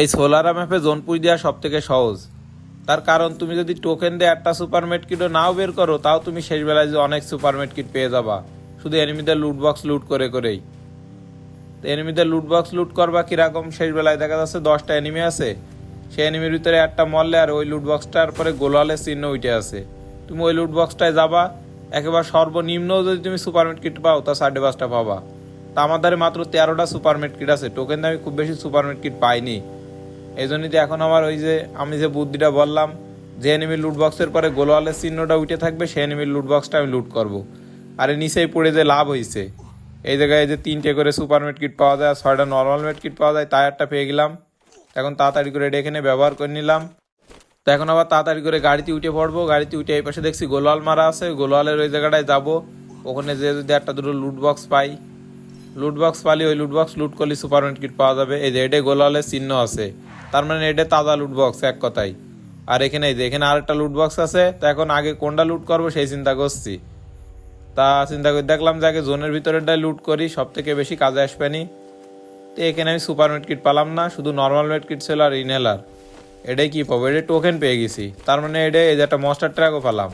এই সোলারা ম্যাপে জোন পুষ দেওয়া সব থেকে সহজ। তার কারণ, তুমি যদি টোকেন দিয়ে একটা সুপার কিটও নাও বের করো, তাও তুমি শেষ বেলায় যে অনেক সুপার কিট পেয়ে যাবা। শুধু এনিমিদের লুট বক্স লুট করে করেই। এনিমিদের লুট বক্স লুট করবা কীরকম? শেষ বেলায় দেখা যাচ্ছে দশটা এনিমি আছে। সেই এনিমির ভিতরে একটা মরলে আর ওই লুট বক্সটার পরে গোলালের চিহ্ন উঠে আছে। তুমি ওই লুট বক্সটায় যাবা, একেবারে সর্বনিম্ন যদি তুমি সুপার কিট পাও, তা সাড়ে পাঁচটা পাবা। তা আমার দ্বারা মাত্র তেরোটা সুপার কিট আছে। টোকেন দিয়ে আমি খুব বেশি সুপার কিট পাইনি। এই এখন আমার ওই যে আমি যে বুদ্ধিটা বললাম, যে এনিমির লুট বক্সের পরে গোলওয়ালের চিহ্নটা উঠে থাকবে, সেই এনিমির লুটবক্সটা আমি লুট করব। আর নিচেই পড়ে যে লাভ হয়েছে এই জায়গায় যে তিনটে করে সুপার মেট কিট পাওয়া যায়, ছয়টা নর্মাল মেট কিট পাওয়া যায় একটা পেয়ে গেলাম। এখন তাড়াতাড়ি করে এটা এখানে ব্যবহার করে নিলাম। তো এখন আবার তাড়াতাড়ি করে গাড়িতে উঠে পড়ব, গাড়িতে উঠে এই পাশে দেখছি গোলওয়াল মারা আছে, গোলওয়ালের ওই জায়গাটায় যাব। ওখানে যে যদি একটা দুটো লুট বক্স পাই লুট বক্স পালি, ওই লুট বক্স লুট করলে সুপার মেট কিট পাওয়া যাবে। এই যে এটা গোলালের চিহ্ন আছে। তার মানে এটা তাজা লুট বক্স এক কথাই আর এখানে যে, এখানে আরেকটা লুট বক্স আছে, তো এখন আগে কোনটা লুট করব সেই চিন্তা করছি। তা চিন্তা করে দেখলাম যে আগে জোনের ভিতরেটাই লুট করি সব থেকে বেশি কাজে আসবে আসবেনি তো এখানে আমি সুপার মেট কিট পালাম না, শুধু নর্মাল মেট কিট ছিল আর ইনহেলার এটাই কি পাবো? এটা টোকেন পেয়ে গেছি। তার মানে এটা, এই যে একটা মস্টার ট্র্যাকও পালাম।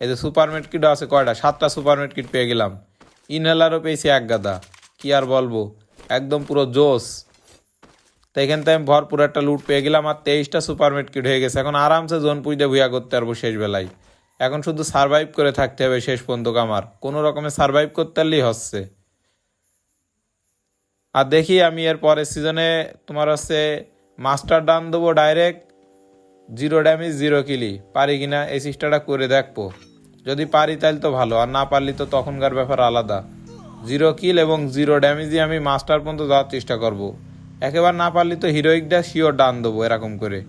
এই যে সুপার মেট কিটও আছে কয়টা? সাতটা সুপার মেট কিট পেয়ে গেলাম। ইনহেলারও পেয়েছি এক গাদা। কি আর বলব? একদম পুরো জোস তো এখান থেকে আমি ভরপুর একটা লুট পেয়ে গেলাম আর তেইশটা সুপার মেট কিট হয়ে গেছে। এখন আরামসে জোন পুজো ভুয়া করতে পারব শেষ বেলায়। এখন শুধু সার্ভাইভ করে থাকতে হবে শেষ পর্যন্ত আমার। কোনো রকমে সার্ভাইভ করতে পারলেই হচ্ছে। আর দেখি আমি এর পরের সিজনে তোমার হচ্ছে মাস্টার ডান দেবো direct zero damage zero kill পারি কিনা এই সিস্টেমটা করে দেখব। যদি পারি তাহলে তো ভালো, আর না পারলি তো তখনকার ব্যাপার আলাদা। জিরো কিল এবং জিরো ড্যামেজই আমি মাস্টার পর্যন্ত যাওয়ার চেষ্টা করব। একেবারে না পারলি তো হিরোইকটা শিওর ডান দেবো এরকম করে।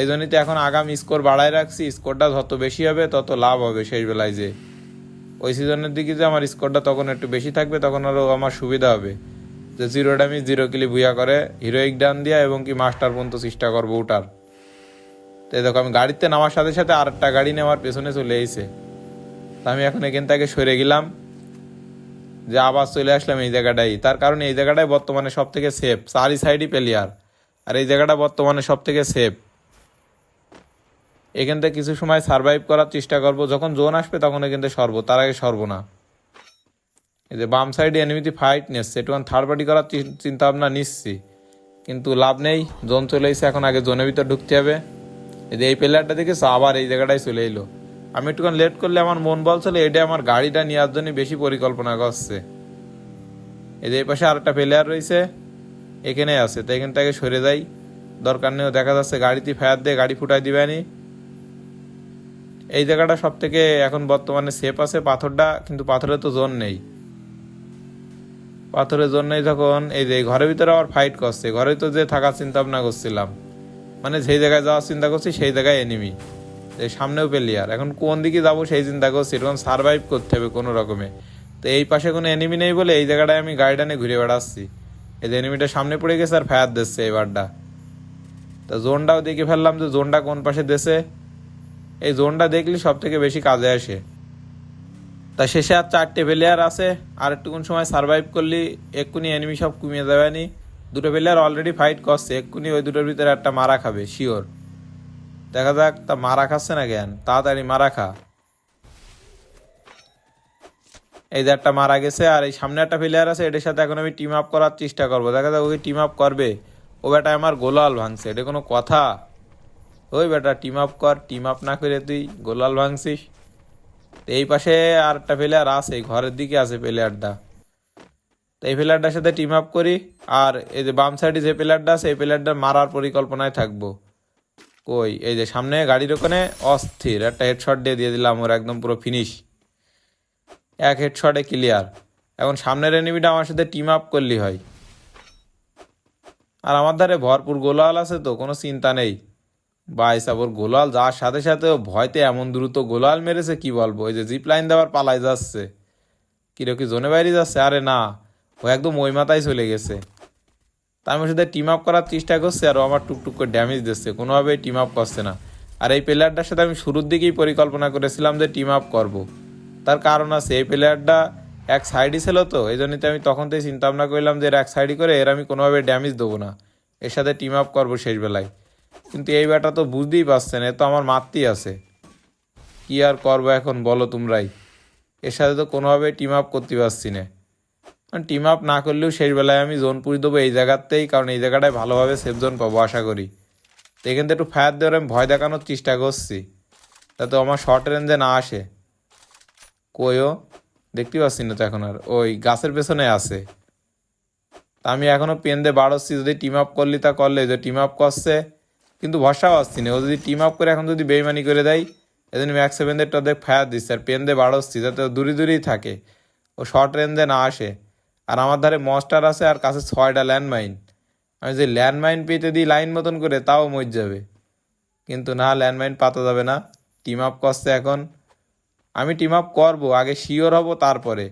এই জন্যই তো এখন আগাম স্কোর বাড়ায় রাখছি স্কোরটা যত বেশি হবে, তত লাভ হবে শেষ বেলায় যে। ওই সিজনের দিকে যে আমার স্কোরটা তখন একটু বেশি থাকবে, তখন আরও আমার সুবিধা হবে। যে জিরো ড্যামেজ জিরো কিলি বুয়া করে হিরোইক ডান দিয়া এবং কি মাস্টার পর্যন্ত চেষ্টা করব ওটার। তো এই দেখো, আমি গাড়িতে নামার সাথে সাথে আরেকটা গাড়ি নেওয়ার পেছনে চলে এসে আমি এখন এখান থেকে সরে গেলাম। যে আবার চলে আসলাম এই জায়গাটাই। তার কারণে এই জায়গাটাই বর্তমানে সব থেকে সেফ চারি সাইডই প্লেয়ার আর এই জায়গাটা বর্তমানে সব থেকে সেফ এখান থেকে কিছু সময় সার্ভাইভ করার চেষ্টা করব। যখন জোন আসবে তখন এখান থেকে সরবো। তার আগে সরবো না। এই যে বাম সাইডে এনিমিটি ফাইট নিচ্ছে। একটু থার্ড পার্টি করার চিন্তা ভাবনা নিচ্ছি। কিন্তু লাভ নেই। জোন চলে এসে এখন আগে জোনের ভিতর ঢুকতে হবে। এই যে এই প্লেয়ারটা দেখেছ? আবার এই জায়গাটায় চলে এলো। আমি একটুখানি লেট করলে আমার মন বলছিল এটা আমার গাড়িটা নেওয়ার জন্য বেশি পরিকল্পনা করছে। এই যে এই পাশে আরেকটা প্লেয়ার রয়েছে এখানে আছে। তো এখান থেকে সরে যাই। দরকার নেই, দেখা যাচ্ছে গাড়িতে ফায়ার দিয়ে গাড়ি ফুটাই দিবেনি এই জায়গাটা সব থেকে এখন বর্তমানে সেফ আছে পাথরটা, কিন্তু পাথরে তো জোন নেই। পাথরের জন্যই যখন, এই যে ঘরের ভিতরে আবার ফাইট করছে। ঘরে তো যে থাকার চিন্তা ভাবনা করছিলাম। মানে যেই জায়গায় যাওয়ার চিন্তা করছি, সেই জায়গায় এনিমি এই সামনেও প্লেয়ার এখন কোন দিকে যাব সেই চিন্তা করছি, এরকম সার্ভাইভ করতে হবে কোনো রকমে। তো এই পাশে কোনো এনিমি নেই বলে এই জায়গাটায় আমি গাড়িটা ঘুরে বেড়াচ্ছি। এই যে এনিমিটা সামনে পড়ে গেছে আর ফায়ার দিচ্ছে এবারটা তো জোনটাও দেখে ফেললাম যে জোনটা কোন পাশে দেশে এই জোনটা দেখলে সব থেকে বেশি কাজে আসে। তা শেষে আর চারটে প্লেয়ার আছে, আর একটুকুন সময় সার্ভাইভ করলি, এক্ষুনি এনিমি সব কমিয়ে দেবে নি। দুটো প্লেয়ার অলরেডি ফাইট করছে, এক্ষুনি ওই দুটোর ভিতরে একটা মারা খাবে শিওর দেখা যাক, তা মারা খাচ্ছে না কেন? তাড়াতাড়ি মারা খা। এই যে একটা মারা গেছে, আর এই সামনে একটা প্লেয়ার আছে, এটার সাথে এখন আমি টিম আপ করার চেষ্টা করব। দেখা যাক ওকে টিম আপ করবে। ও বেটা আমার গোলাল ভাঙছে, এটা কোনো কথা? ওই বেটা টিম আপ কর টিম আপ না করে তুই গোলাল ভাঙছিস। এই পাশে আর একটা প্লেয়ার আছে, ঘরের দিকে আছে প্লেয়ারটা তো এই প্লেয়ারটার সাথে টিম আপ করি, আর এই যে বাম সাইডে যে প্লেয়ারটা আছে, এই প্লেয়ারটা মারার পরিকল্পনায় থাকব। কই? এই যে সামনে গাড়ির ওখানে অস্থির। একটা হেডশট দিয়ে দিয়ে দিলাম, ওর একদম পুরো ফিনিশ এক হেডশটে ক্লিয়ার এখন সামনের এনিমিটা আমার সাথে টিম আপ করলি হয়। আর আমার ধারে ভরপুর গোলাল আছে তো, কোনো চিন্তা নেই। বাইসাব ওর গোলাল যাওয়ার সাথে সাথে ভয়তে এমন দ্রুত গোলাল মেরেছে, কি বলব? ওই যে জিপ লাইন দেওয়ার পালাই যাচ্ছে। কিরো, কি জোনে বাইরে যাচ্ছে? আরে না, ও একদম ওই মাথায় চলে গেছে। তা আমি ওর সাথে টিম আপ করার চেষ্টা করছি আর আমার টুকটুক করে ড্যামেজ দিচ্ছে। কোনোভাবেই টিম আপ করছে না। আর এই প্লেয়ারটার সাথে আমি শুরুর দিকেই পরিকল্পনা করেছিলাম যে টিম আপ করব। তার কারণ আছে, এই প্লেয়ারটা এক সাইডই ছিল তো, এই জন্যই তো আমি তখন থেকে চিন্তা ভাবনা করলাম যে এর এক সাইডই করে, এর আমি কোনোভাবে ড্যামেজ দেবো না। এর সাথে টিম আপ করব শেষ বেলায়। কিন্তু এই ব্যাটা তো বুঝতেই পারছে না, এ তো আমার মারতেই আছে। কি আর করব এখন বলো তোমরাই। এর সাথে তো কোনোভাবেই টিম আপ করতে পারছি না। টিম আপ না করলেও শেষ বেলায় আমি জোন পুরি দেবো এই জায়গাতেই, কারণ এই জায়গাটায় ভালোভাবে সেফ জোন পাবো, আশা করি। তো এখান থেকে একটু ফায়ার দেওয়ার আমি ভয় দেখানোর চেষ্টা করছি। যাতে আমার শর্ট রেঞ্জে না আসে। কইও, দেখতে পাচ্ছি না তো এখন আর। ওই গাছের পেছনে আছে। তা আমি এখনও পেন দিয়ে বাড়াচ্ছি যদি টিম আপ করলি তা করলে, যে টিম আপ করছে, কিন্তু ভরসাও আসছি না। ও যদি টিম আপ করে এখন যদি বেইমানি করে দেয় এদিন ম্যাক্স সেভেন দেরটা দেখ ফায়ার দিচ্ছে। আর পেন দিয়ে বাড়াচ্ছি যাতে দূরে দূরেই থাকে। ও শর্ট রেঞ্জে না আসে। আর আমার ধারে মস্টার আছে আর কাছে ছয়টা ল্যান্ডমাইন আমি যে ল্যান্ডমাইন পেতে দিই লাইন মতন করে, তাও মর যাবে। কিন্তু না ল্যান্ডমাইন পাতা যাবে না। টিম আপ করছে এখন। আমি টিম আপ করব, আগে শিওর হব তারপরে।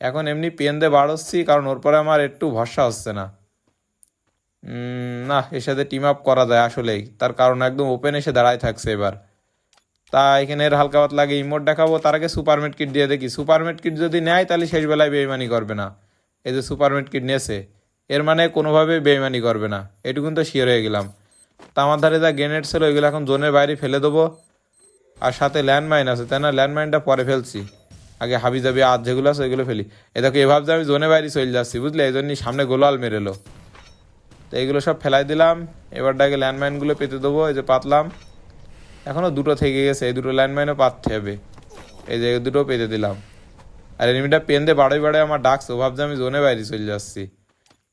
এখন এমনি পেন দিয়ে বাড়াচ্ছি, কারণ ওর পরে আমার একটু ভরসা হচ্ছে না। না, এর সাথে টিম আপ করা যায় আসলেই। তার কারণ একদম ওপেন এসে দাঁড়ায় থাকছে এবার। তা এখানে এর হালকা পাতলা আগে ইমোট দেখাবো, তার আগে সুপারমেট কিট দিয়ে দেখি। সুপারমেট কিট যদি নেয়, তাহলে শেষ বেলায় বেইমানি করবে না। এই যে সুপারমেট কিট নিয়েছে এর মানে কোনোভাবেই বেইমানি করবে না। এটুকুন তো শিওর হয়ে গেলাম। তা আমার ধারে যা গ্রেনেড ছিল, ওইগুলো এখন জোনের বাইরে ফেলে দেবো। আর সাথে ল্যান্ডমাইন আছে, তাই না? ল্যান্ডমাইনটা পরে ফেলছি। আগে হাবি জাবি আর যেগুলো আছে, ওইগুলো ফেলি। এ দেখো এভাবে আমি জোনে বাইরে চলে যাচ্ছি, বুঝলে? এই জন্যই সামনে গোলাল মেরেলো। তো এইগুলো সব ফেলাই দিলাম। এবার ডাকে ল্যান্ডমাইনগুলো পেতে দেবো, এই যে পাতলাম। এখনও দুটো থেকে গেছে, এই দুটো ল্যান্ডমাইনও পাততে হবে। এই যে দুটো পেতে দিলাম। আর এনিমিটা পেন দিয়ে বাড়াই বাড়াই আমার ডাকছে ভাবছে আমি জোনে বাইরে চলে যাচ্ছি।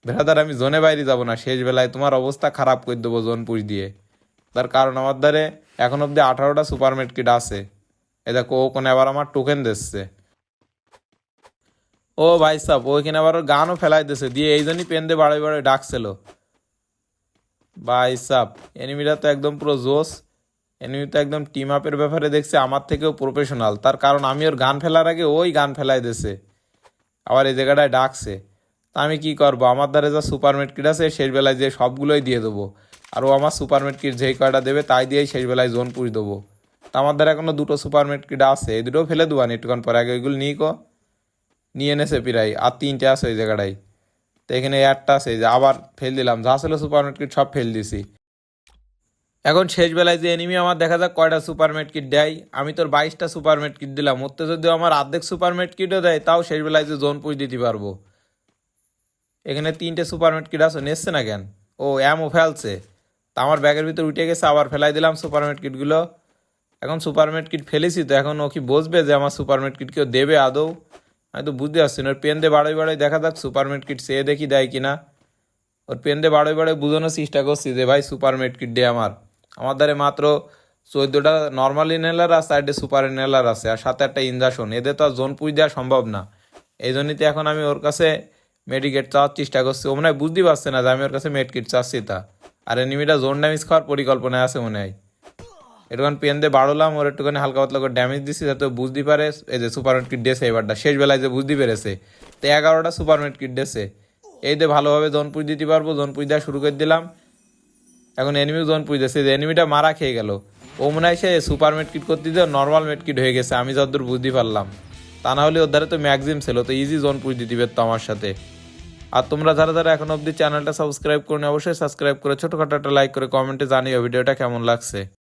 বেড়াদার আমি জোনে বাইরে যাব না, শেষ বেলায় তোমার অবস্থা খারাপ করে দেবো জোন পুষ দিয়ে। তার কারণ আমার দ্বারে এখন অব্দি আঠারোটা সুপারমেট কিট আছে। এ দেখো, ও আবার আমার টোকেন দিচ্ছে। ও ভাই সাহ ওইখানে আবার ওর গানও ফেলাই দিছে, দিয়ে এই জন্যই পেন দিয়ে বাড়াই বাড়াই ডাকছিল। ভাই সাহ এনিমিটা তো একদম পুরো জোস এনিমি তো একদম টিম আপের ব্যাপারে দেখছে আমার থেকেও প্রফেশনাল তার কারণ আমি ওর গান ফেলার আগে ওই গান ফেলাই দিছে আবার এই জায়গাটায় ডাকছে। তা আমি কি করব? আমার দ্বারা যা সুপারমেট কিট আছে শেষ বেলায় যে সবগুলোই দিয়ে দেবো। আর ও আমার সুপারমেট কিট যেই কয়টা দেবে, তাই দিয়েই শেষ বেলায় জোন পুষ দেবো। তা আমার দ্বারা এখনও দুটো সুপারমেট কিট আছে। এই দুটো ফেলে দেবো একটুক্ষণ পরে। আগে ওইগুলো নিয়ে কো। নিয়ে এনেছে প্রায়। আর তিনটে আছে ওই জায়গাটায়। তো এখানে একটা আছে। যে আবার ফেল দিলাম। যা ছিল সুপারমেট কিট সব ফেল দিছি। এখন শেষ বেলায় যে এনিমি আমার দেখা যাক কয়টা সুপারমেট কিট দেয়। আমি তোর বাইশটা সুপারমেট কিট দিলাম। ওতে যদি আমার অর্ধেক সুপারমেট কিটও দেয়, তাও শেষ বেলায় যে জোন পুষ দিতে পারব। এখানে তিনটে সুপারমেট কিট আছে, নেসছে না কেন? ও এমও ফেলছে। তা আমার ব্যাগের ভিতর উঠে গেছে, আবার ফেলাই দিলাম সুপারমেট কিটগুলো এখন সুপারমেট কিট ফেলেছি তো এখন ও কি বসবে যে আমার সুপারমেট কিট কেউ দেবে আদৌ? আমি তো বুঝতে পারছি না। ওর পেন দিয়ে বাড়াই বাড়াই দেখা যাক সুপারমেট কিট সে দেখি দেয় কিনা। ওর পেন দিয়ে বাড়াই বাড়াই বোঝানোর চেষ্টা করছি যে ভাই সুপারমেট কিট দে আমার। আমার দ্বারে মাত্র চোদ্দোটা নর্মাল ইনহেলার আর সাইডে সুপার ইনহেলার আছে, আর সাথে একটা ইনজাশন এদের তো আর জোন পুষ দেওয়া সম্ভব না। এই জন্যই এখন আমি ওর কাছে মেডিকেট চাওয়ার চেষ্টা করছি। ও মনে হয় বুঝতেই পারছে না যে আমি ওর কাছে মেডিকেট চাচ্ছি তা। আর এনিমিটা জোন ড্যামেজ খাওয়ার পরিকল্পনায় আছে মনে হয়। একটুখানি পেন দিয়ে বাড়লাম, ওর একটুখানি হালকা পাতলা করে ড্যামেজ দিছি, যাতে বুঝতে পারে এই যে সুপারমেট কিট ডেছে এবারটা। শেষ বেলায় যে বুঝতে পেরেছে। তো এগারোটা সুপারমেট কিট ডেছে এই দিয়ে ভালোভাবে জোনপুর দিতে পারব জোনপুর দেওয়া শুরু করে দিলাম। এখন এনিমি জোন পুজ দিচ্ছে যে এনিমিটা মারা খেয়ে গেল। ও মনে হয় সে সুপার মেডকিট করতে দিয়ে নর্মাল মেডকিট হয়ে গেছে, আমি যতদূর বুঝতে পারলাম। তা না হলে ওর ধারে তো ম্যাক্সিম ছিল তো ইজি জোন পুজ দিতে পারতো আমার সাথে। আর তোমরা যারা যারা এখন অবধি চ্যানেলটা সাবস্ক্রাইব করে অবশ্যই সাবস্ক্রাইব করে ছোটোখাটো একটা লাইক করে কমেন্টে জানিও ভিডিওটা কেমন লাগছে।